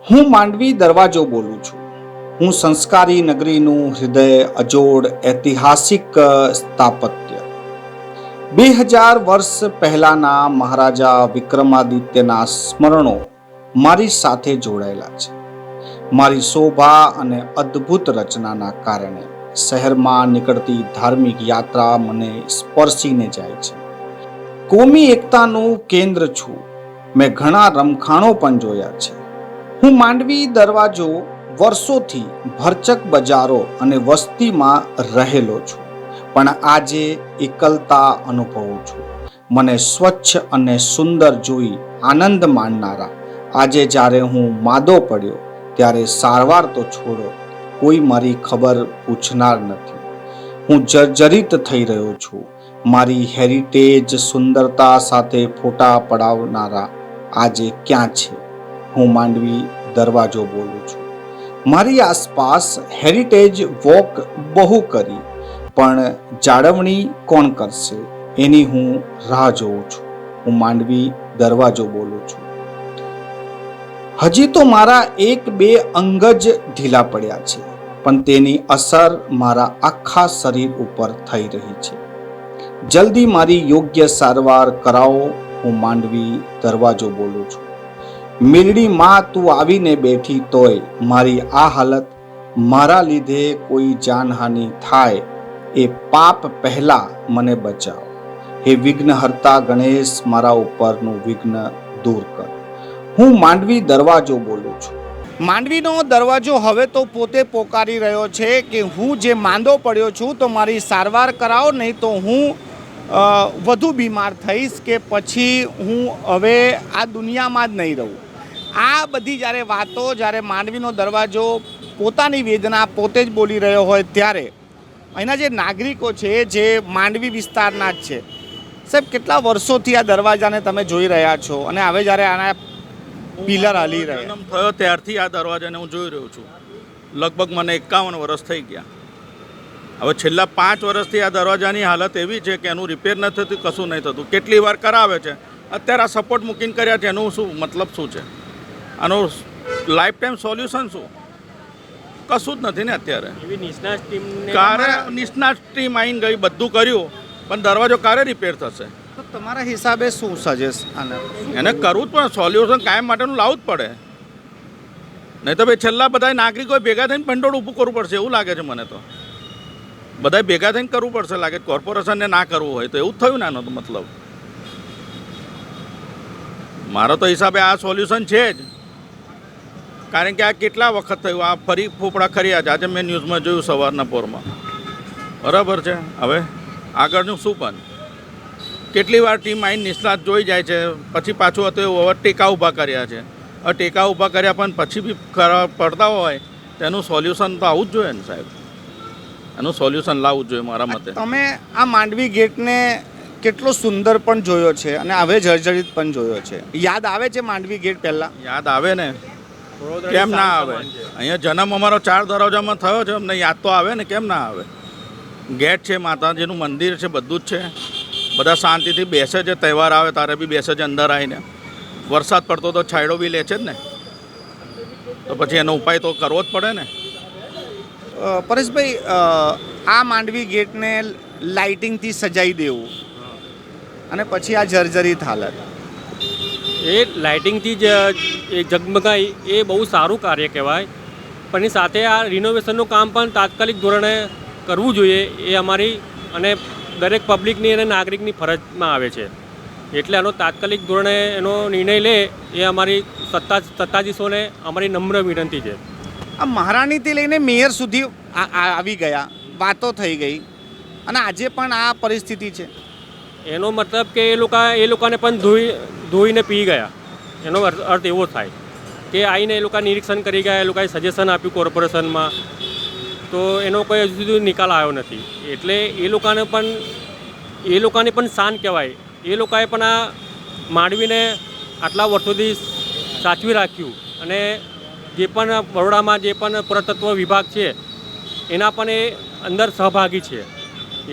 હું માંડવી દરવાજો બોલું છું. હું સંસ્કારી નગરીનું હૃદય, અજોડ, ઐતિહાસિક સ્થાપત્ય. બે હજાર વર્ષ પહેલાના મહારાજા વિક્રમાદિત્યના સ્મરણો મારી સાથે જોડાયેલા છે. મારી શોભા અને અદ્ભુત રચનાના કારણે શહેરમાં નીકળતી ધાર્મિક યાત્રા મને સ્પર્શીને જાય છે. કોમી એકતાનું કેન્દ્ર છું. મેં ઘણા રમખાણો પણ જોયા છે. હું માંડવી દરવાજો વર્ષોથી ભરચક બજારો અને વસ્તીમાં રહેલો છું, પણ આજે એકલતા અનુભવું છું. મને સ્વચ્છ અને સુંદર જોઈ આનંદ માણનારા. આજે જ્યારે હું માદો પડ્યો, ત્યારે સારવાર તો છોડો, કોઈ મારી ખબર પૂછનાર નથી. હું જર્જરિત થઈ રહ્યો છું, મારી હેરિટેજ સુંદરતા સાથે ફોટા પડાવનારા. આજે ક્યાં છે? હું માંડવી દરવાજો બોલું છું. મારી આસપાસ હેરિટેજ વોક બહુ કરી, પણ જાળવણી કોણ કરશે એની હું રાહ જોઉં છું. હું માંડવી દરવાજો બોલું છું. હજી તો મારા એક બે અંગ જ ઢીલા પડ્યા છે, પણ તેની અસર મારા આખા શરીર ઉપર થઈ રહી છે. જલ્દી મારી યોગ્ય સારવાર કરાવો, હું માંડવી દરવાજો બોલું છું. મીરડી માં તું આવીને બેઠી તોય મારી આ હાલત મારા લીધે કોઈ જાનહાનિ થાય એ પાપ પહેલા મને બચાવ. હે વિઘ્નહર્તા ગણેશ, મારા ઉપરનું વિઘ્ન દૂર કર. હું માંડવી દરવાજો બોલું છું. માંડવીનો દરવાજો હવે તો પોતે પોકારી રહ્યો છે કે હું જે માંદો પડ્યો છું તો મારી સારવાર કરાવો, નહીં તો હું વધુ બીમાર થઈશ કે પછી હું હવે આ દુનિયામાં જ નહીં રહું. આ બધી જ્યારે વાતો જ્યારે માંડવીનો દરવાજો પોતાની વેદના પોતે જ બોલી રહ્યો હોય ત્યારે અહીંના જે નાગરિકો છે જે માંડવી વિસ્તારના જ છે. સાહેબ કેટલા વર્ષોથી આ દરવાજાને તમે જોઈ રહ્યા છો અને હવે જ્યારે આના પિલર હાલી રહ્યા થયો ત્યારથી આ દરવાજાને હું જોઈ રહ્યો છું. લગભગ મને એકાવન વર્ષ થઈ ગયા. હવે છેલ્લા પાંચ વર્ષથી આ દરવાજાની હાલત એવી છે કે એનું રિપેર નથી થતું કશું નહીં થતું. કેટલી વાર કરાવે છે? અત્યારે આ સપોર્ટ મૂકીને કર્યા છે એનું શું મતલબ શું છે? આનું લાઈફ ટાઈમ સોલ્યુશન શું? કશું જ નથી ને અત્યારે. કારે નિષ્ણાત ટીમ આવીને ગઈ બધું કર્યું પણ દરવાજો કારે રિપેર થશે? તો તમારા હિસાબે શું સજેસ્ટ આને? એને કરવું જ પણ સોલ્યુશન કાયમ માટેનું લાવવું જ પડે. નહીં તો ભાઈ છેલ્લા બધા નાગરિકો ભેગા થઈને ભંડોળ ઊભું કરવું પડશે એવું લાગે છે મને તો. બધા ભેગા થઈને કરવું પડશે લાગે. કોર્પોરેશનને ના કરવું હોય તો એવું જ થયું ને તો મતલબ. મારો તો હિસાબે આ સોલ્યુશન છે જ. કારણ કે આ કેટલા વખત થયું? આ ફરી ફોફડા ખર્યા છે. આજે મેં ન્યૂઝમાં જોયું સવારના પોરમાં. બરાબર છે? હવે આગળનું શું પણ? કેટલી વાર ટીમ આવીને નિષ્ણાત જોઈ જાય છે. પછી પાછું હતું એવું હવે ટેકા ઊભા કર્યા છે. હવે ટેકા ઊભા કર્યા પણ પછી બી પડતા હોય તેનું સોલ્યુશન તો આવું જ જોઈએ ને સાહેબ. એનું સોલ્યુશન લાવવું જ જોઈએ મારા મતે. તમે આ માંડવી ગેટને કેટલો સુંદર પણ જોયો છે અને હવે જર્જરિત પણ જોયો છે. યાદ આવે છે માંડવી ગેટ પહેલાં? યાદ આવે ને. કેમ ના આવે? અહીંયા જન્મ અમારો ચાર દરવાજામાં થયો છે અમને યાદ તો આવે ને કેમ ના આવે? ગેટ છે માતાજીનું મંદિર છે બધું જ છે. બધા શાંતિથી બેસે છે તહેવાર આવે તારે બી બેસે છે અંદર આવીને. વરસાદ પડતો તો છાંયડો બી લે છે જ ને. તો પછી એનો ઉપાય તો કરવો જ પડે ને. પરેશભાઈ આ માંડવી ગેટને લાઇટિંગથી સજાઈ દેવું. અને પછી આ જર્જરિત હાલત. એ લાઇટિંગથી જ એ ઝગમગાઈ એ બહુ સારું કાર્ય કહેવાય. પણ એની સાથે આ રિનોવેશનનું કામ પણ તાત્કાલિક ધોરણે કરવું જોઈએ એ અમારી અને દરેક પબ્લિકની અને નાગરિકની ફરજમાં આવે છે. એટલે આનો તાત્કાલિક ધોરણે એનો નિર્ણય લે એ અમારી સત્તા સત્તાધીશોને અમારી નમ્ર વિનંતી છે. આ મહારાણીથી લઈને મેયર સુધી આવી ગયા વાતો થઈ ગઈ. અને આજે પણ આ પરિસ્થિતિ છે. એનો મતલબ કે એ લોકો એ લોકોને પણ ધોઈ ધોઈને પી ગયા. એનો અર્થ એવો થાય કે આવીને એ લોકો નિરીક્ષણ કરી ગયા, એ લોકોએ સજેશન આપ્યું કોર્પોરેશનમાં તો એનો કોઈ હજુ સુધી નિકાલ આવ્યો નથી. એટલે એ લોકોને પણ, એ લોકોને પણ શાન કહેવાય. એ લોકોએ પણ આ માંડવીને આટલા વર્ષોથી સાચવી રાખ્યું. અને જે પણ બરોડામાં જે પણ પુરાતત્વ વિભાગ છે, એના પણ એ અંદર સહભાગી છે.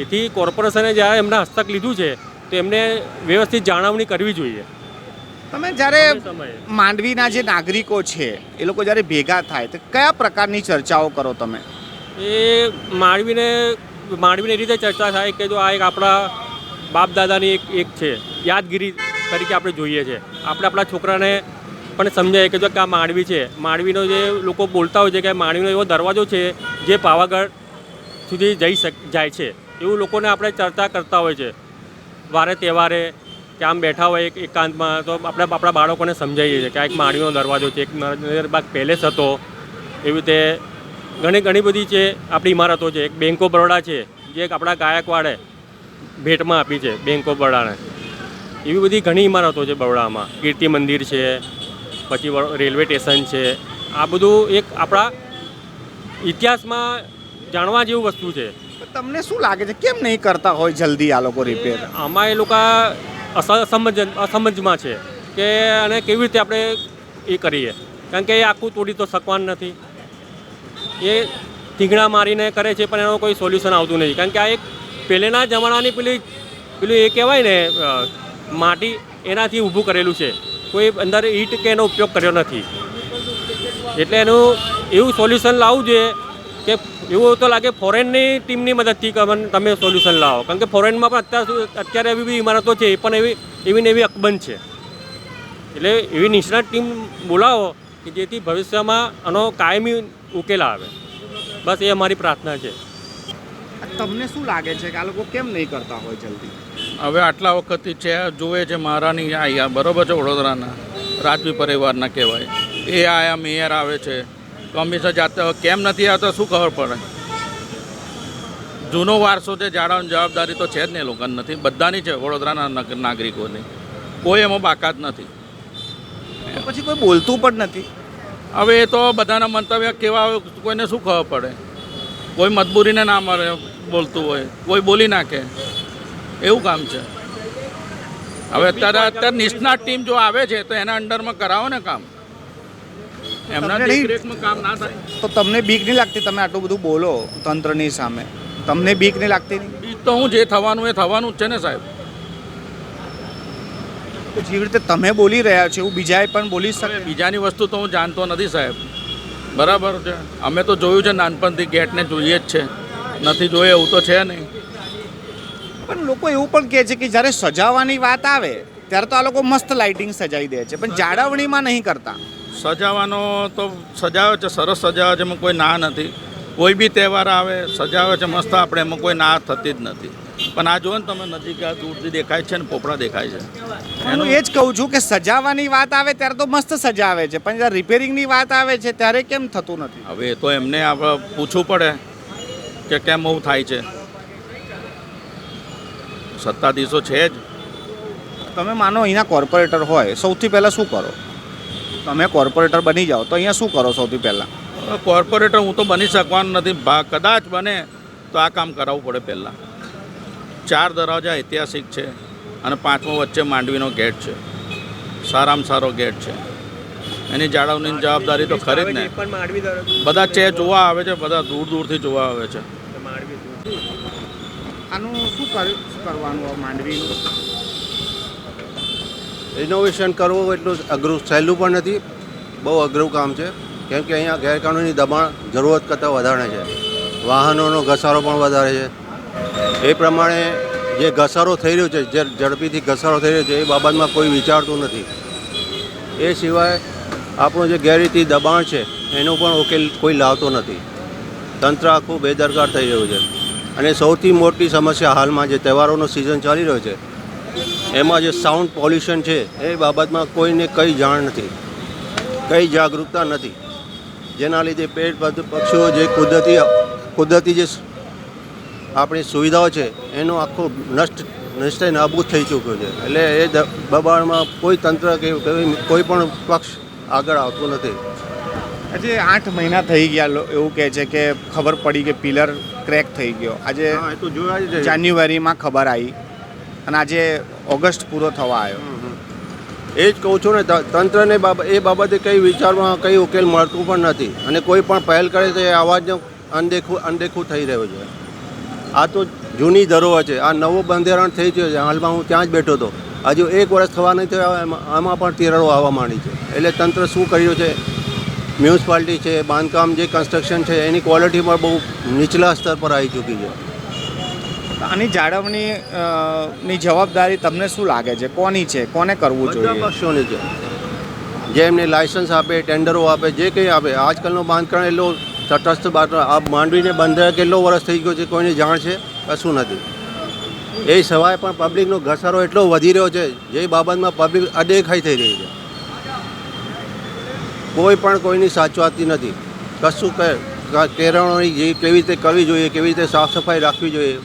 એથી કોર્પોરેશને જ્યારે એમના હસ્તક લીધું છે, તો એમને વ્યવસ્થિત જાળવણી કરવી જોઈએ. તમે જ્યારે માંડવીના જે નાગરિકો છે એ લોકો જ્યારે ભેગા થાય તો કયા પ્રકારની ચર્ચાઓ કરો તમે? એ માંડવીને માંડવીને રીતે ચર્ચા થાય કે જો આ એક આપણા બાપ દાદાની એક એક છે યાદગીરી તરીકે આપણે જોઈએ છે. આપણે આપણા છોકરાને પણ સમજાય કે જો કે આ માંડવી છે. માંડવીનો જે લોકો બોલતા હોય છે કે માંડવીનો એવો દરવાજો છે જે પાવાગઢ સુધી જઈ શક જાય છે. એવું લોકોને આપણે ચર્ચા કરતા હોય છે. વારે તહેવારે કે આમ બેઠા હોય એક એકાંતમાં તો આપણે આપણા બાળકોને સમજાવીએ છીએ કે આ એક માળીનો દરવાજો છે એક નજરબાગ પેલેસ હતો એવી રીતે ઘણી ઘણી બધી છે આપણી ઇમારતો છે એક બેંક ઓફ બરોડા છે જે એક આપણા ગાયકવાડે ભેટમાં આપી છે બેંક ઓફ બરોડાને. એવી બધી ઘણી ઇમારતો છે બરોડામાં. કીર્તિ મંદિર છે પછી રેલવે સ્ટેશન છે. આ બધું એક આપણા ઇતિહાસમાં જાણવા જેવું વસ્તુ છે. તમને શું લાગે છે કેમ નહીં કરતા હોય જલ્દી આ લોકો રિપેર આમાં એ લોકો અસમંજ, અસમજમાં છે કે અને કેવી રીતે આપણે એ કરીએ. કારણ કે એ આખું તોડી તો શકવાનું નથી. એ ઠીંગણા મારીને કરે છે પણ એનો કોઈ સોલ્યુશન આવતું નથી. કારણ કે આ એક પહેલેના જમાનાની પેલી, પેલું એ કહેવાય ને માટી એનાથી ઊભું કરેલું છે. કોઈ અંદર ઈંટ કે એનો ઉપયોગ કર્યો નથી. એટલે એનું એવું સોલ્યુશન લાવવું જોઈએ કે એવું તો લાગે ફોરેનની ટીમની મદદથી તમે સોલ્યુશન લાવો. કારણ કે ફોરેનમાં પણ અત્યાર અત્યારે એવી બી ઇમારતો છે એ પણ એવી એવી ને એવી અકબંધ છે. એટલે એવી નિષ્ણાત ટીમ બોલાવો કે જેથી ભવિષ્યમાં આનો કાયમી ઉકેલ આવે. બસ એ અમારી પ્રાર્થના છે. તમને શું લાગે છે કે આ લોકો કેમ નહીં કરતા હોય જલ્દી? હવે આટલા વખતથી છે જુએ છે મહારાણી આયા બરોબર છે વડોદરાના રાજવી પરિવારના કહેવાય. એ આયા મેયર આવે છે. કમિશનર જાતે કેમ નથી આવતા શું ખબર પડે? જૂનો વારસો છે જાળવવાની જવાબદારી તો છે જ નહીં લોકોને નથી. બધાની છે વડોદરાના નાગરિકોની. કોઈ એમાં બાકાત નથી. પછી કોઈ બોલતું પણ નથી. હવે એ તો બધાના મંતવ્ય કેવા કોઈને શું ખબર પડે? કોઈ મજબૂરીને ના મરે બોલતું હોય કોઈ બોલી નાખે. એવું કામ છે. હવે અત્યારે અત્યારે નિષ્ણાત ટીમ જો આવે છે તો એના અંડરમાં કરાવો ને કામ. એમના તમને દેખરેખમાં કામ ના થાય. તો તમને બીક નહીં લાગતી તમે આટલું બધું બોલો તંત્રની સામે? તમને બીક નહીં લાગતી? બીક તો હું જે થવાનું એ થવાનું જ છે ને સાહેબ. જેવી રીતે તમે બોલી રહ્યા છો એવું બીજાએ પણ બોલી શકે? બીજાની વસ્તુ તો હું જાણતો નથી સાહેબ. બરાબર છે. અમે તો જોયું છે નાનપણથી ગેટને જોઈએ જ છે. નથી જોઈએ એવું તો છે નહીં. પણ લોકો એવું પણ કહે છે કે જ્યારે સજાવવાની વાત આવે ત્યારે તો આ લોકો મસ્ત લાઇટિંગ સજાવી દે છે. પણ જાળવણીમાં નહીં કરતા. સજાવવાનો તો સજાવે છે સરસ સજાવે છે એમાં કોઈ ના નથી. કોઈ બી તહેવાર આવે સજાવે છે મસ્ત આપણે એમાં કોઈ ના થતી જ નથી. પણ આ જુઓ ને તમે નજીક આ દૂરથી દેખાય છે ને પોપડા દેખાય છે. એનું એ જ કહું છું કે સજાવવાની વાત આવે ત્યારે તો મસ્ત સજાવે છે પણ જ્યારે રિપેરિંગની વાત આવે છે ત્યારે કેમ થતું નથી? હવે એ તો એમને આપણે પૂછવું પડે કે કેમ એવું થાય છે. સત્તાધીશો છે જ. તમે માનો અહીંના કોર્પોરેટર હોય સૌથી પહેલાં શું કરો? તમે કોર્પોરેટર બની જાઓ તો અહીંયા શું કરો સૌથી પહેલાં? કોર્પોરેટર હું તો બની શકવાનું નથી. ભા કદાચ બને તો આ કામ કરાવવું પડે પહેલાં. ચાર દરવાજા ઐતિહાસિક છે અને પાંચમો વચ્ચે માંડવીનો ગેટ છે. સારામાં સારો ગેટ છે. એની જાળવણીની જવાબદારી તો ખરી જ ને. પણ માંડવી બધા ચે જોવા આવે છે બધા દૂર દૂરથી જોવા આવે છે. માંડવી આનું શું કરવાનું માંડવીનું? રિનોવેશન કરવું એટલું અઘરું સહેલું પણ નથી. બહુ અઘરું કામ છે. કેમ કે અહીંયા ગેરકાનૂની દબાણ જરૂરત કરતાં વધારે છે. વાહનોનો ઘસારો પણ વધારે છે. એ પ્રમાણે જે ઘસારો થઈ રહ્યો છે, જે ઝડપીથી ઘસારો થઈ રહ્યો છે, એ બાબતમાં કોઈ વિચારતું નથી. એ સિવાય આપણું જે ગેરરીતિ દબાણ છે, એનો પણ ઉકેલ કોઈ લાવતો નથી. તંત્ર આખું બેદરકાર થઈ રહ્યું છે. અને સૌથી મોટી સમસ્યા હાલમાં જે તહેવારોનો સિઝન ચાલી રહ્યો છે એમાં જે સાઉન્ડ પોલ્યુશન છે એ બાબતમાં કોઈને કંઈ જાણ નથી કંઈ જાગૃતતા નથી. જેના લીધે પેટ પક્ષીઓ જે કુદરતી કુદરતી જે આપણી સુવિધાઓ છે એનો આખો નષ્ટ નિશ્ચય નાબૂદ થઈ ચૂક્યો છે. એટલે એ દબાણમાં કોઈ તંત્ર કે કોઈ- પણ પક્ષ આગળ આવતું નથી. આજે આઠ મહિના થઈ ગયા એવું કહે છે કે ખબર પડી કે પિલર ક્રેક થઈ ગયો. આજે. જાન્યુઆરીમાં ખબર આવી અને આજે ઓગસ્ટ પૂરો થવા આવ્યો. એ જ કહું છું ને તંત્રને એ બાબતે કંઈ વિચારમાં કંઈ ઉકેલ મળતું પણ નથી. અને કોઈ પણ પહેલ કરે તો એ અવાજનો અનદેખું અનદેખું થઈ રહ્યું છે. આ તો જૂની ધરોહર છે. આ નવું બંધારણ થઈ ગયું છે. હાલમાં હું ત્યાં જ બેઠો હતો. હજુ એક વર્ષ થવા નહીં થયો આમાં પણ તિરાડો આવવા માંડી છે. એટલે તંત્ર શું કર્યું છે? મ્યુનિસિપાલિટી છે, બાંધકામ જે કન્સ્ટ્રક્શન છે, એની ક્વોલિટી પણ બહુ નીચલા સ્તર પર આવી ચૂકી છે. આની જાળવણી ની જવાબદારી તમને શું લાગે છે? કોની છે? કોને કરવું જોઈએ? પક્ષોની છે. જે એમને લાયસન્સ આપે ટેન્ડરો આપે જે કંઈ આપે આજકાલનો બાંધકામ એટલો તટસ્થ આ માંડવીને બંધ કેટલો વર્ષ થઈ ગયો છે કોઈને જાણ છે? કશું નથી. એ સિવાય પણ પબ્લિકનો ઘસારો એટલો વધી રહ્યો છે જે બાબતમાં પબ્લિક અદેખાઈ થઈ રહી છે. કોઈ પણ કોઈની સાચવાતી નથી. કશું કે કેરળોની જે કેવી રીતે કરવી જોઈએ કેવી રીતે સાફ સફાઈ રાખવી જોઈએ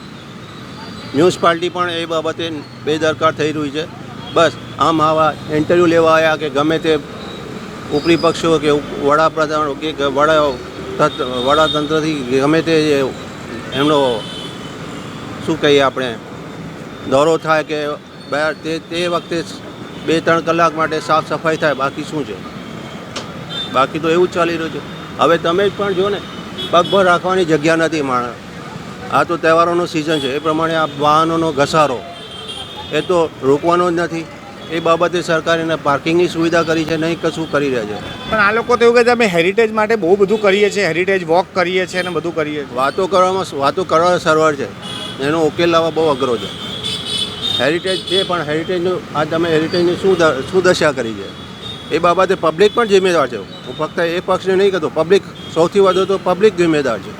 મ્યુનિસિપાલિટી પણ એ બાબતે બેદરકાર થઈ રહી છે. બસ, આમ આવા ઇન્ટરવ્યૂ લેવા આવ્યા કે ગમે તે ઉપરી પક્ષો કે વડાપ્રધાન કે વડા તંત્ર- વડાતંત્રથી ગમે તે એમનો શું કહીએ આપણે, દોરો થાય કે તે તે વખતે બે, ત્રણ કલાક માટે સાફ સફાઈ થાય, બાકી શું છે? બાકી તો એવું જ ચાલી રહ્યું છે. હવે તમે પણ જો ને પગભર રાખવાની જગ્યા નથી માણસ. આ તો તહેવારોનો સિઝન છે. એ પ્રમાણે આ વાહનોનો ઘસારો એ તો રોકવાનો જ નથી. એ બાબતે સરકારે એને પાર્કિંગની સુવિધા કરી છે નહીં કશું કરી રહ્યા છે. પણ આ લોકો તો એવું કહે છે અમે હેરિટેજ માટે બહુ બધું કરીએ છીએ હેરિટેજ વોક કરીએ છીએ અને બધું કરીએ છીએ. વાતો કરવામાં વાતો કરવા સરળ છે. એનો ઉકેલ લાવવા બહુ અઘરો છે. હેરિટેજ છે પણ હેરિટેજનું આ તમે હેરિટેજની શું શું દશા કરી છે? એ બાબતે પબ્લિક પણ જિમ્મેદાર છે. હું ફક્ત એ પક્ષને નહીં કહેતો પબ્લિક સૌથી વધુ તો પબ્લિક જિમ્મેદાર છે.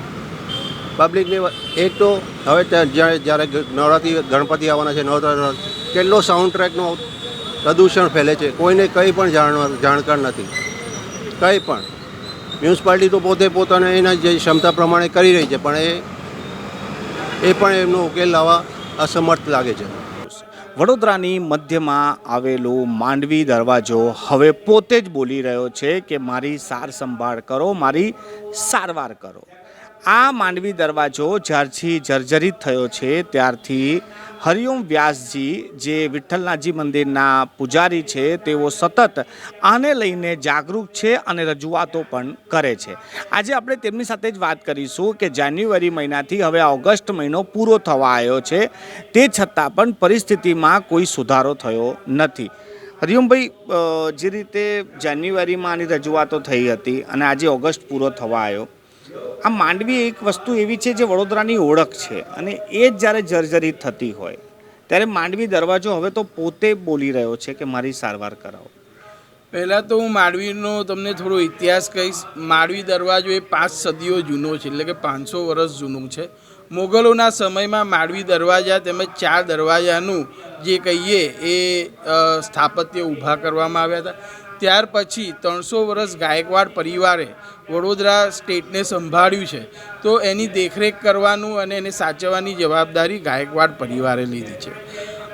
પબ્લિકને એક તો હવે જ્યારે જ્યારે નવરાત્રિ ગણપતિ આવવાના છે, નવરાત્ર કેટલો સાઉન્ડ ટ્રેકનો પ્રદૂષણ ફેલે છે, કોઈને કંઈ પણ જાણવા જાણકાર નથી. કંઈ પણ. મ્યુનિસિપાલિટી તો પોતે પોતાને એના જે ક્ષમતા પ્રમાણે કરી રહી છે, પણ એ એ પણ એમનો ઉકેલ લાવવા અસમર્થ લાગે છે. વડોદરાની મધ્યમાં આવેલું માંડવી દરવાજો હવે પોતે જ બોલી રહ્યો છે કે મારી સાર સંભાળ કરો, મારી સારવાર કરો. આ માંડવી દરવાજો જ્યારથી જર્જરિત થયો છે, ત્યારથી હરિઓમ વ્યાસજી જે વિઠ્ઠલનાથજી મંદિરના પૂજારી છે, તેઓ સતત આને લઈને જાગૃત છે અને રજૂઆતો પણ કરે છે. આજે આપણે તેમની સાથે જ વાત કરીશું કે જાન્યુઆરી મહિનાથી હવે ઓગસ્ટ મહિનો પૂરો થવા આવ્યો છે, તે છતાં પણ પરિસ્થિતિમાં કોઈ સુધારો થયો નથી. હરિઓમભાઈ જે રીતે જાન્યુઆરીમાં આની રજૂઆતો થઈ હતી અને આજે ઓગસ્ટ પૂરો થવા આવ્યો આ માંડવી એક વસ્તુ એવી છે જે વડોદરાની ઓળખ છે અને એ જ જ્યારે જર્જરિત થતી હોય, ત્યારે માંડવી દરવાજો હવે તો પોતે બોલી રહ્યો છે કે મારી સારવાર કરાવો. પહેલાં તો હું માંડવીનો તમને થોડો ઇતિહાસ કહીશ. માંડવી દરવાજો એ પાંચ સદીઓ જૂનો છે, એટલે કે પાંચસો વર્ષ જૂનું છે. મોગલોના સમયમાં માંડવી દરવાજા તેમજ ચાર દરવાજાનું જે કહીએ એ સ્થાપત્ય ઊભા કરવામાં આવ્યા હતા. ત્યાર પછી ત્રણસો વર્ષ ગાયકવાડ પરિવારે વડોદરા સ્ટેટને સંભાળ્યું છે. તો એની દેખરેખ કરવાનું અને એને સાચવવાની જવાબદારી ગાયકવાડ પરિવારે લીધી છે.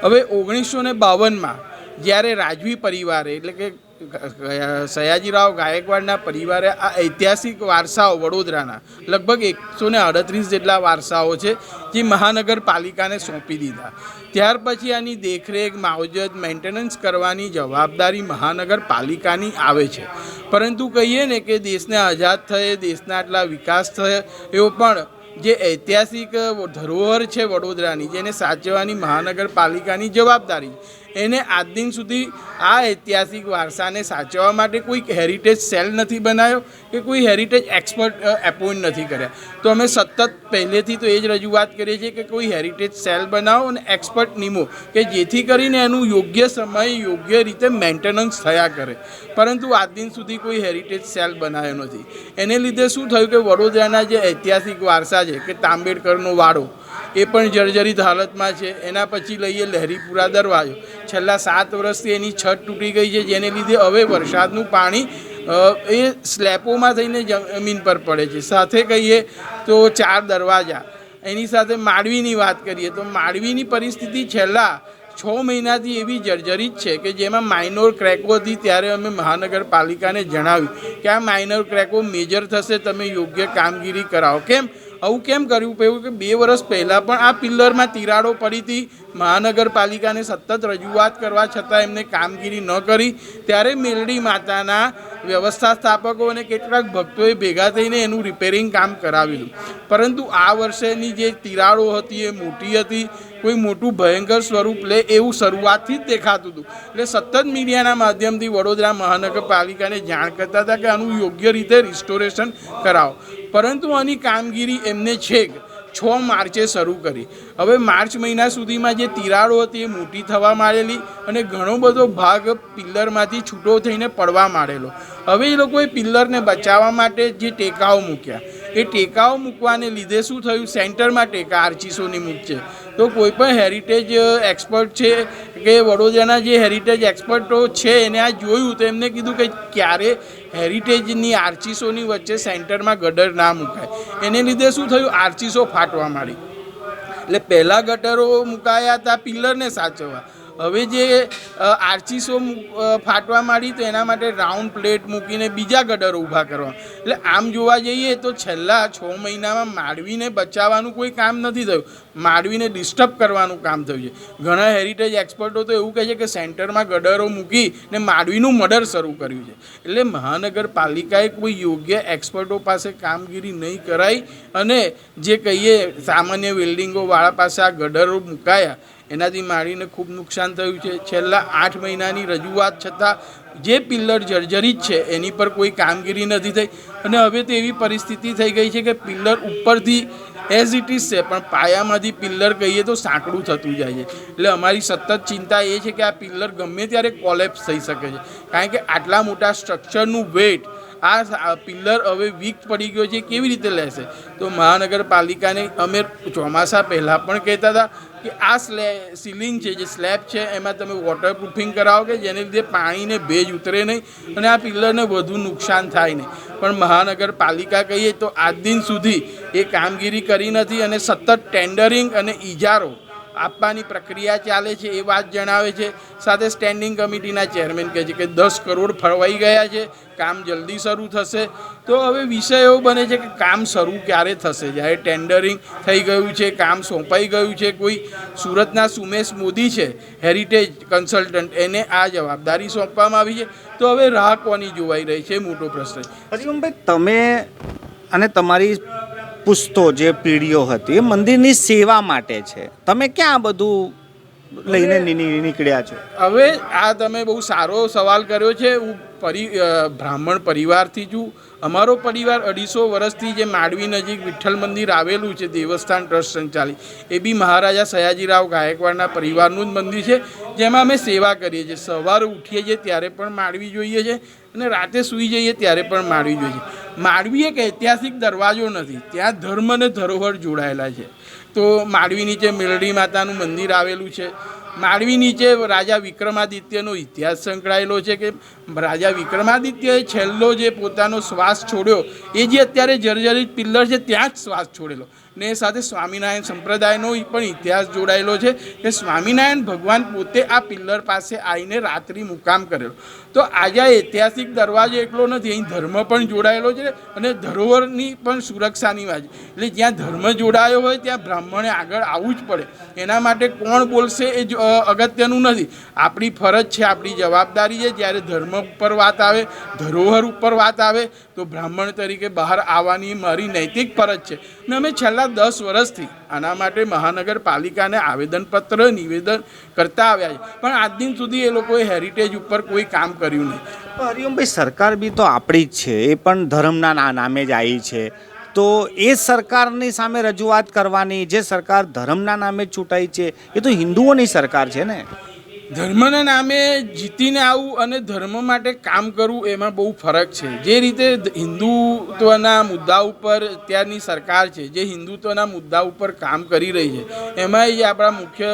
હવે ઓગણીસો ને બાવનમાં જ્યારે રાજવી પરિવારે, એટલે કે સયાજીરાવ ગાયકવાડના પરિવારે આ ઐતિહાસિક વારસાઓ વડોદરાના, લગભગ એકસો ને અડત્રીસ જેટલા વારસાઓ છે, જે મહાનગરપાલિકાને સોંપી દીધા. ત્યાર પછી આની દેખરેખ, માવજત, મેન્ટેનન્સ કરવાની જવાબદારી મહાનગરપાલિકાની આવે છે. પરંતુ કહીએ ને કે દેશને આઝાદ થયે, દેશના આટલા વિકાસ થયે, એવો પણ જે ઐતિહાસિક ધરોહર છે વડોદરાની, જેને સાચવવાની મહાનગરપાલિકાની જવાબદારી એને આજ દિન સુધી આ ઐતિહાસિક વારસાને સાચવવા માટે કોઈ હેરિટેજ સેલ નથી બનાવ્યો કે કોઈ હેરિટેજ એક્સપર્ટ એપોઇન્ટ નથી કર્યા. તો અમે સતત પહેલેથી તો એ જ રજૂઆત કરીએ છીએ કે કોઈ હેરિટેજ સેલ બનાવો અને એક્સપર્ટ નિમો કે જેથી કરીને એનું યોગ્ય સમય, યોગ્ય રીતે મેન્ટેનન્સ થયા કરે. પરંતુ આજ દિન સુધી કોઈ હેરિટેજ સેલ બનાવ્યો નથી. એને લીધે શું થયું કે વડોદરાના જે ઐતિહાસિક વારસા છે કે તાંબેડકરનો વાડો એ પણ જર્જરિત હાલતમાં છે. એના પછી લઈએ લહેરીપુરા દરવાજો. છેલ્લા સાત વર્ષથી એની છત તૂટી ગઈ છે, જેને લીધે હવે વરસાદનું પાણી એ સ્લેપોમાં થઈને જમીન પર પડે છે. સાથે કહીએ તો ચાર દરવાજા. એની સાથે માળવીની વાત કરીએ તો માળવીની પરિસ્થિતિ છેલ્લા છ મહિનાથી એવી જર્જરિત છે કે જેમાં માઇનોર ક્રેકો હતી ત્યારે અમે મહાનગરપાલિકાને જણાવ્યું કે આ માઇનોર ક્રેકો મેજર થશે, તમે યોગ્ય કામગીરી કરાવો. કેમ? આવું કેમ કર્યું? એવું કે બે વર્ષ પહેલાં પણ આ પિલ્લરમાં તિરાડો પડી હતી. મહાનગરપાલિકાને સતત રજૂઆત કરવા છતાં એમને કામગીરી ન કરી. ત્યારે મેલડી માતાના વ્યવસ્થા સ્થાપકો અને કેટલાક ભક્તોએ ભેગા થઈને એનું રિપેરિંગ કામ કરાવેલું. પરંતુ આ વર્ષેની જે તિરાડો હતી એ મોટી હતી. કોઈ મોટું ભયંકર સ્વરૂપ લે એવું શરૂઆતથી જ દેખાતું હતું. એટલે સતત મીડિયાના માધ્યમથી વડોદરા મહાનગરપાલિકાને જાણ કરતા હતા કે આનું યોગ્ય રીતે રિસ્ટોરેશન કરાવો. પરંતુ આની કામગીરી એમને છેક છ માર્ચે શરૂ કરી. હવે માર્ચ મહિના સુધીમાં જે તિરાડો હતી એ મોટી થવા માંડેલી અને ઘણો બધો ભાગ પિલ્લરમાંથી છૂટો થઈને પડવા માંડેલો. હવે એ લોકોએ પિલ્લરને બચાવવા માટે જે ટેકાઓ મૂક્યા. એ ટેકાઓ મૂકવાને લીધે શું થયું? સેન્ટરમાં ટેકા આર્ચીસોની મૂકશે તો કોઈ પણ હેરિટેજ એક્સપર્ટ છે કે વડોદરાના જે હેરિટેજ એક્સપર્ટો છે, એને આ જોયું તો એમને કીધું કે ક્યારે હેરિટેજની આર્ચીસોની વચ્ચે સેન્ટરમાં ગટર ના મુકાય. એને લીધે શું થયું? આર્ચીસો ફાટવા માંડી. એટલે પહેલાં ગટરો મુકાયા હતા પિલ્લરને સાચવવા. હવે જે આર્ચીસો ફાટવા માંડી તો એના માટે રાઉન્ડ પ્લેટ મૂકીને બીજા ગટરો ઊભા કરવા. એટલે આમ જોવા જઈએ તો છેલ્લા છ મહિનામાં માંડવીને બચાવવાનું કોઈ કામ નથી થયું. માંડવીને ડિસ્ટર્બ કરવાનું કામ થયું છે. ઘણા હેરિટેજ એક્સપર્ટો તો એવું કહે છે કે સેન્ટરમાં ગડરો મૂકી ને માંડવીનું મર્ડર શરૂ કર્યું છે. એટલે મહાનગરપાલિકાએ કોઈ યોગ્ય એક્સપર્ટો પાસે કામગીરી નહીં કરાઈ અને જે કહીએ સામાન્ય બિલ્ડિંગોવાળા પાસે આ ગડરો મુકાયા એનાથી માળીને ખૂબ નુકસાન થયું છે. છેલ્લા આઠ મહિનાની રજૂઆત છતાં જે પિલ્લર જર્જરિત છે, એની પર કોઈ કામગીરી નથી થઈ. અને હવે તો એવી પરિસ્થિતિ થઈ ગઈ છે કે પિલ્લર ઉપરથી એઝ ઇટ ઇઝ છે, પણ પાયામાંથી પિલ્લર કહીએ તો સાંકડું થતું જાય છે. એટલે અમારી સતત ચિંતા એ છે કે આ પિલ્લર ગમે ત્યારે કોલેપ્સ થઈ શકે છે. કારણ કે આટલા મોટા સ્ટ્રક્ચરનું વેટ આ પિલ્લર હવે વીક પડી ગયો છે, કેવી રીતે લેશે? તો મહાનગરપાલિકાને અમે ચોમાસા પહેલાં પણ કહેતા હતા કે આ સ્લે, સીલિંગ છે, જે સ્લેબ છે, એમાં તમે વોટરપ્રૂફિંગ કરાવો કે જેને લીધે પાણીને ભેજ ઉતરે નહીં અને આ પિલ્લરને વધુ નુકસાન થાય નહીં. પણ મહાનગરપાલિકા કહીએ તો આજ દિન સુધી એ કામગીરી કરી નથી અને સતત ટેન્ડરિંગ અને ઇજારો આપવાની પ્રક્રિયા ચાલે છે એ વાત જણાવે છે. સાથે સ્ટેન્ડિંગ કમિટીના ચેરમેન કહે છે કે દસ કરોડ ફળવાઈ ગયા છે, કામ જલ્દી શરૂ થશે. તો હવે વિષય એવો બને છે કે કામ શરૂ ક્યારે થશે? જ્યારે ટેન્ડરિંગ થઈ ગયું છે, કામ સોંપાઈ ગયું છે, કોઈ સુરતના સુમેશ મોદી છે હેરિટેજ કન્સલ્ટન્ટ એને આ જવાબદારી સોંપવામાં આવી છે. તો હવે રાહ કોની જોવાઈ રહી છે મોટો પ્રશ્ન હરિઓમભાઈ, તમે અને તમારી પુસ્તો જે પેઢીઓ હતી એ મંદિરની સેવા માટે છે. તમે ક્યાં બધું લઈને નીકળ્યા છો? હવે આ તમે બહુ સારો સવાલ કર્યો છે. હું પરિ બ્રાહ્મણ પરિવારથી છું. અમારો પરિવાર અઢીસો વર્ષથી જે માડવી નજીક વિઠ્ઠલ મંદિર આવેલું છે દેવસ્થાન ટ્રસ્ટ સંચાલિત એ બી મહારાજા સયાજીરાવ ગાયકવાડના પરિવારનું જ મંદિર છે જેમાં અમે સેવા કરીએ છીએ. સવારે ઉઠીએ છીએ ત્યારે પણ માડવી જોઈએ છે અને રાતે સૂઈ જઈએ ત્યારે પણ માડવી જોઈએ છે. માંડવી એક ઐતિહાસિક દરવાજો નથી, ત્યાં ધર્મ અને ધરોહર જોડાયેલા છે. તો માંડવી નીચે મેલડી માતાનું મંદિર આવેલું છે. માંડવી નીચે રાજા વિક્રમાદિત્યનો ઇતિહાસ સંકળાયેલો છે કે રાજા વિક્રમાદિત્યએ છેલ્લો જે પોતાનો શ્વાસ છોડ્યો, એ જે અત્યારે જર્જરિત પિલ્લર છે, ત્યાં જ શ્વાસ છોડેલો. ને એ સાથે સ્વામિનારાયણ સંપ્રદાયનો પણ ઇતિહાસ જોડાયેલો છે. કે સ્વામિનારાયણ ભગવાન પોતે આ પિલ્લર પાસે આવીને રાત્રિ મુકામ કરેલો. તો આજે ઐતિહાસિક દરવાજો એકલો નથી, અહીં ધર્મ પણ જોડાયેલો છે અને ધરોહરની પણ સુરક્ષાની વાત. એટલે જ્યાં ધર્મ જોડાયો હોય, ત્યાં બ્રાહ્મણે આગળ આવવું જ પડે. એના માટે કોણ બોલશે એ અગત્યનું નથી. આપણી ફરજ છે, આપણી જવાબદારી છે. જ્યારે ધર્મ ઉપર વાત આવે, ધરોહર ઉપર વાત આવે, તો બ્રાહ્મણ તરીકે બહાર આવવાની મારી નૈતિક ફરજ છે. અને અમે છેલ્લા દસ વર્ષથી આના માટે મહાનગરપાલિકાને આવેદનપત્ર, નિવેદન કરતા આવ્યા છે. પણ આજ દિન સુધી એ લોકોએ હેરિટેજ ઉપર કોઈ કામ કર્યું નહીં. હરિઓમભાઈ, સરકાર બી તો આપણી જ છે, એ પણ ધર્મના નામે જ આવી છે. તો એ સરકારની સામે રજૂઆત કરવાની, જે સરકાર ધર્મના નામે ચૂંટાઈ છે, એ તો હિન્દુઓની સરકાર છે ને? ધર્મના નામે જીતીને આવવું અને ધર્મ માટે કામ કરવું એમાં બહુ ફરક છે. જે રીતે હિન્દુત્વના મુદ્દા ઉપર અત્યારની સરકાર છે, જે હિન્દુત્વના મુદ્દા ઉપર કામ કરી રહી છે એમાં જે આપણા મુખ્ય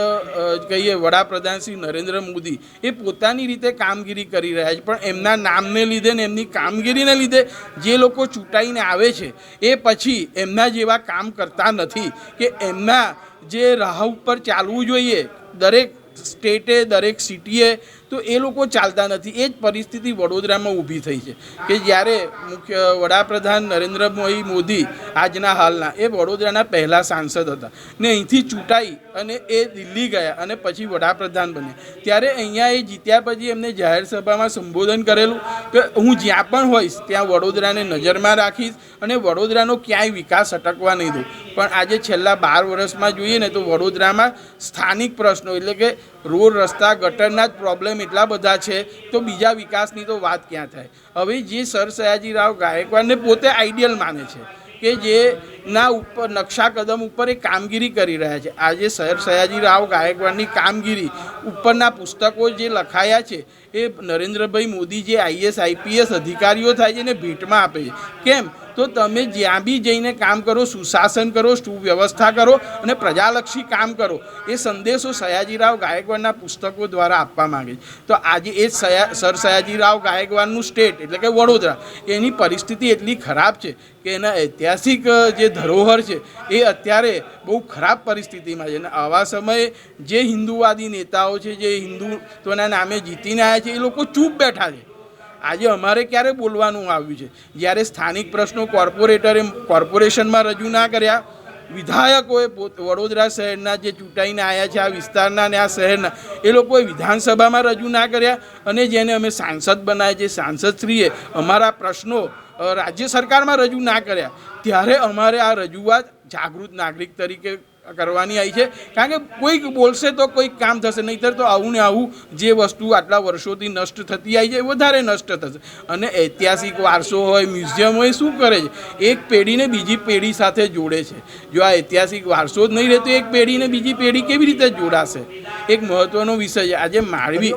કહીએ વડાપ્રધાન શ્રી નરેન્દ્ર મોદી, એ પોતાની રીતે કામગીરી કરી રહ્યા છે. પણ એમના નામને લીધે ને એમની કામગીરીને લીધે જે લોકો ચૂંટાઈને આવે છે, એ પછી એમના જેવા કામ કરતા નથી કે એમના જે રાહ ઉપર ચાલવું જોઈએ, દરેક સ્ટેટે દરેક સિટીએ તો એ લોકો ચાલતા નથી. એ જ પરિસ્થિતિ વડોદરામાં ઊભી થઈ છે કે જ્યારે મુખ્ય વડાપ્રધાન નરેન્દ્રભાઈ મોદી આજના હાલના, એ વડોદરાના પહેલા સાંસદ હતા ને અહીંથી ચૂંટાઈ અને એ દિલ્હી ગયા અને પછી વડાપ્રધાન બન્યા. ત્યારે અહીંયા એ જીત્યા પછી એમને જાહેર સભામાં સંબોધન કરેલું કે હું જ્યાં પણ હોઈશ ત્યાં વડોદરાને નજરમાં રાખીશ અને વડોદરાનો ક્યાંય વિકાસ અટકવા નહીં દઉં. પણ આજે છેલ્લા બાર વર્ષમાં જોઈએ ને તો વડોદરામાં સ્થાનિક પ્રશ્નો એટલે કે રોડ, રસ્તા, ગટરના જ પ્રોબ્લેમ એટલા બધા છે, તો બીજા વિકાસની તો વાત ક્યાં થાય? હવે જે સર સયાજી રાવ ગાયકવાડને પોતે આઈડિયલ માને છે કે જે ના ઉપર, નકશા કદમ ઉપર એ કામગીરી કરી રહ્યા છે. આજે સર સયાજી રાવ ગાયકવાડની કામગીરી ઉપરના પુસ્તકો જે લખાયા છે, એ નરેન્દ્રભાઈ મોદી જે આઈએસ આઈપીએસ અધિકારીઓ થાય છે એને ભેટમાં આપે છે. કેમ? તો તમે જ્યાં બી જઈને કામ કરો, સુશાસન કરો, સુવ્યવસ્થા કરો અને પ્રજાલક્ષી કામ કરો, એ સંદેશો સયાજીરાવ ગાયકવાડના પુસ્તકો દ્વારા આપવા માંગે છે. તો આજે એ સયા, સર સયાજીરાવ ગાયકવાડનું સ્ટેટ એટલે કે વડોદરા, એની પરિસ્થિતિ એટલી ખરાબ છે કે એના ઐતિહાસિક જે ધરોહર છે, એ અત્યારે બહુ ખરાબ પરિસ્થિતિમાં છે. અને આવા સમયે જે હિન્દુવાદી નેતાઓ છે, જે હિન્દુત્વના નામે જીતીને આવ્યા છે, એ લોકો ચૂપ બેઠા છે. આજે અમારે ક્યારે બોલવાનું આવ્યું છે? જ્યારે સ્થાનિક પ્રશ્નો કોર્પોરેટરે કોર્પોરેશનમાં રજૂ ના કર્યા, વિધાયકોએ વડોદરા શહેરના જે ચૂંટાઈને આવ્યા છે, આ વિસ્તારના અને આ શહેરના, એ લોકોએ વિધાનસભામાં રજૂ ના કર્યા અને જેને અમે સાંસદ બનાવ્યા છે, સાંસદશ્રીએ અમારા પ્રશ્નો રાજ્ય સરકારમાં રજૂ ના કર્યા. ત્યારે અમારે આ રજૂઆત જાગૃત નાગરિક તરીકે કરવાની આવી છે. કારણ કે કોઈક બોલશે તો કોઈક કામ થશે, નહીંતર તો આવું ને આવું જે વસ્તુ આટલા વર્ષોથી નષ્ટ થતી આવી છે વધારે નષ્ટ થશે. અને ઐતિહાસિક વારસો હોય, મ્યુઝિયમ હોય, શું કરે છે? એક પેઢીને બીજી પેઢી સાથે જોડે છે. જો આ ઐતિહાસિક વારસો જ નહીં રહેતો, એક પેઢીને બીજી પેઢી કેવી રીતે જોડાશે? એક મહત્વનો વિષય છે. આજે માળવી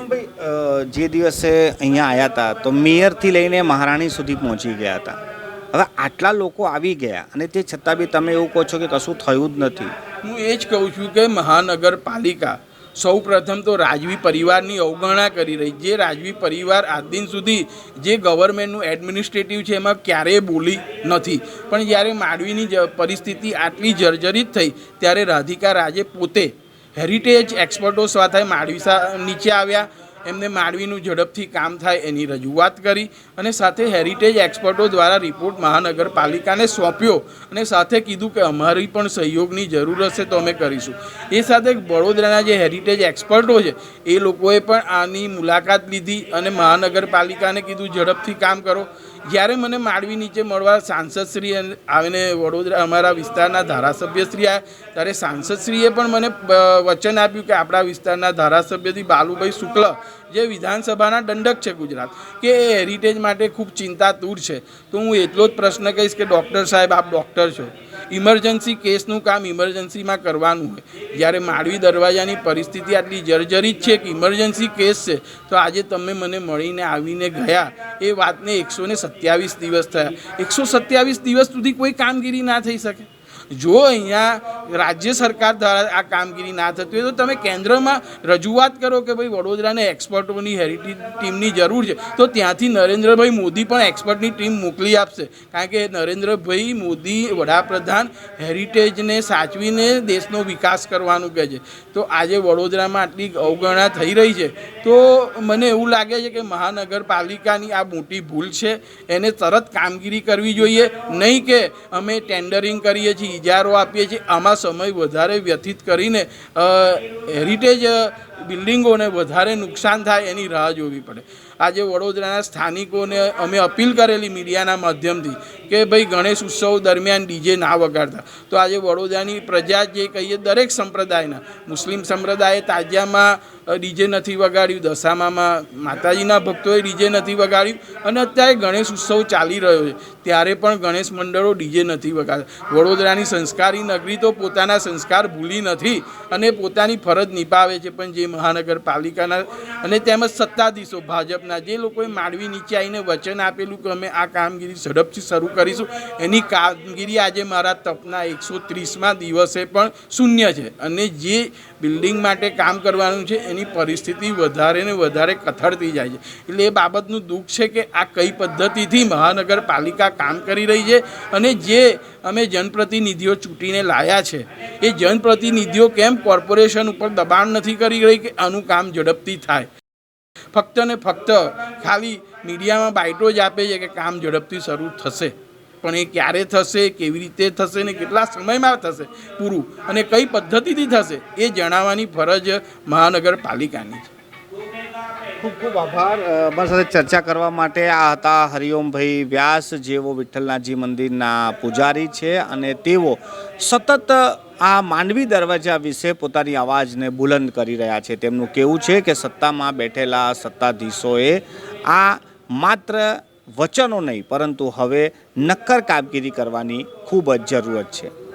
જે દિવસે અહીંયા આવ્યા હતા, તો મેયરથી લઈને મહારાણી સુધી પહોંચી ગયા હતા. હવે આટલા લોકો આવી ગયા અને તે છતાં બી તમે એવું કહો છો કે કશું થયું જ નથી. હું એ જ કહું છું કે મહાનગરપાલિકા સૌ પ્રથમ તો રાજવી પરિવારની અવગણના કરી રહી. જે રાજવી પરિવાર આજ દિન સુધી જે ગવર્મેન્ટનું એડમિનિસ્ટ્રેટિવ છે એમાં ક્યારેય બોલી નથી. પણ જ્યારે માંડવીની પરિસ્થિતિ આટલી જર્જરિત થઈ, ત્યારે રાધિકા રાજે પોતે હેરિટેજ એક્સપર્ટો સાથે માંડવી નીચે આવ્યા એમને માંડવીનું ઝડપથી કામ થાય એની રજૂઆત કરી અને સાથે હેરિટેજ એક્સપર્ટો દ્વારા રિપોર્ટ મહાનગરપાલિકાને સોંપ્યો અને સાથે કીધું કે અમારી પણ સહયોગની જરૂર હશે તો અમે કરીશું. એ સાથે વડોદરાના જે હેરિટેજ એક્સપર્ટો છે, એ લોકોએ પણ આની મુલાકાત લીધી અને મહાનગરપાલિકાને કીધું ઝડપથી કામ કરો. જ્યારે મને માળવી નીચે મળવા સાંસદશ્રી આવીને વડોદરા અમારા વિસ્તારના ધારાસભ્યશ્રી આવ્યા ત્યારે સાંસદશ્રીએ પણ મને વચન આપ્યું કે આપણા વિસ્તારના ધારાસભ્યથી બાલુભાઈ શુક્લ, જે વિધાનસભાના દંડક છે ગુજરાત, કે એ હેરિટેજ માટે ખૂબ ચિંતાતુર છે. તો હું એટલો જ પ્રશ્ન કહીશ કે ડૉક્ટર સાહેબ, આપ ડૉક્ટર છો. ઇમરજન્સી કેસનું કામ ઇમરજન્સીમાં કરવાનું હોય. જ્યારે માંડવી દરવાજાની પરિસ્થિતિ આટલી જર્જરિત છે કે ઇમરજન્સી કેસ છે, તો આજે તમે મને મળીને આવીને ગયા, એ વાતને એકસો સત્યાવીસ દિવસ થયા. એકસો સત્યાવીસ દિવસ સુધી કોઈ કામગીરી ના થઈ શકે. જો અહીંયા રાજ્ય સરકાર દ્વારા આ કામગીરી ના થતી હોય તો તમે કેન્દ્રમાં રજૂઆત કરો કે ભાઈ વડોદરાને એક્સપર્ટોની હેરિટેજ ટીમની જરૂર છે. તો ત્યાંથી નરેન્દ્રભાઈ મોદી પણ એક્સપર્ટની ટીમ મોકલી આપશે. કારણ કે નરેન્દ્રભાઈ મોદી વડાપ્રધાન હેરિટેજને સાચવીને દેશનો વિકાસ કરવાનું કહે છે. તો આજે વડોદરામાં આટલી અવગણના થઈ રહી છે. તો મને એવું લાગે છે કે મહાનગરપાલિકાની આ મોટી ભૂલ છે. એને તરત કામગીરી કરવી જોઈએ. નહીં કે અમે ટેન્ડરિંગ કરીએ છીએ ઇજારો આપીએ છીએ, આમાં સમય વધારે વ્યથિત કરીને હેરિટેજ બિલ્ડિંગોને વધારે નુકસાન થાય એની રાહ જોવી પડે. આજે વડોદરાના સ્થાનિકોને અમે અપીલ કરેલી મીડિયાના માધ્યમથી કે ભાઈ ગણેશ ઉત્સવ દરમિયાન ડીજે ના વગાડતા. તો આજે વડોદરાની પ્રજા જે કહીએ દરેક સંપ્રદાયના, મુસ્લિમ સંપ્રદાયે તાજિયામાં ડીજે નથી વગાડ્યું, દશામામાં માતાજીના ભક્તોએ ડીજે નથી વગાડ્યું અને અત્યારે ગણેશ ઉત્સવ ચાલી રહ્યો છે. ત્યારે પણ ગણેશ મંડળો ડીજે નથી વગાડતા વડોદરાની સંસ્કારી નગરી તો પોતાના સંસ્કાર ભૂલી નથી અને પોતાની ફરજ નિભાવે છે. પણ જે મહાનગરપાલિકાના અને તેમજ સત્તાધીશો ભાજપના જે લોકોએ માળવી નીચે આવીને વચન આપેલું કે અમે આ કામગીરી ઝડપથી શરૂ કરીશું, એની કામગીરી આજે મારા તપના એકસો ત્રીસમાં દિવસે પણ શૂન્ય છે. અને જે બિલ્ડિંગ માટે કામ કરવાનું છે, એની પરિસ્થિતિ વધારે ને વધારે કથળતી જાય છે. એટલે એ બાબતનું દુઃખ છે કે આ કઈ પદ્ધતિથી મહાનગરપાલિકા કામ કરી રહી છે અને જે અમે જનપ્રતિનિધિઓ ચૂંટીને લાયા છે, એ જનપ્રતિનિધિઓ કેમ કોર્પોરેશન ઉપર દબાણ નથી કરી રહી કે આનું કામ ઝડપથી થાય? ફક્ત ને ફક્ત ખાલી મીડિયામાં બાઇટો જ આપે છે કે કામ ઝડપથી શરૂ થશે. પણ એ ક્યારે થશે, કેવી રીતે થશે ને કેટલા સમયમાં થશે, પૂરું અને કઈ પદ્ધતિથી થશે, એ જણાવવાની ફરજ મહાનગરપાલિકાની છે. ખૂબ ખૂબ આભાર. અમારી સાથે ચર્ચા કરવા માટે આ હતા હરિઓમભાઈ વ્યાસ જેઓ વિઠ્ઠલનાથજી મંદિરના પૂજારી છે અને તેઓ સતત આ માંડવી દરવાજા વિશે પોતાની અવાજને બુલંદ કરી રહ્યા છે. તેમનું કહેવું છે કે સત્તામાં બેઠેલા સત્તાધીશોએ આ માત્ર વચનો નહીં, પરંતુ હવે નક્કર કામગીરી કરવાની ખૂબ જ જરૂરત છે.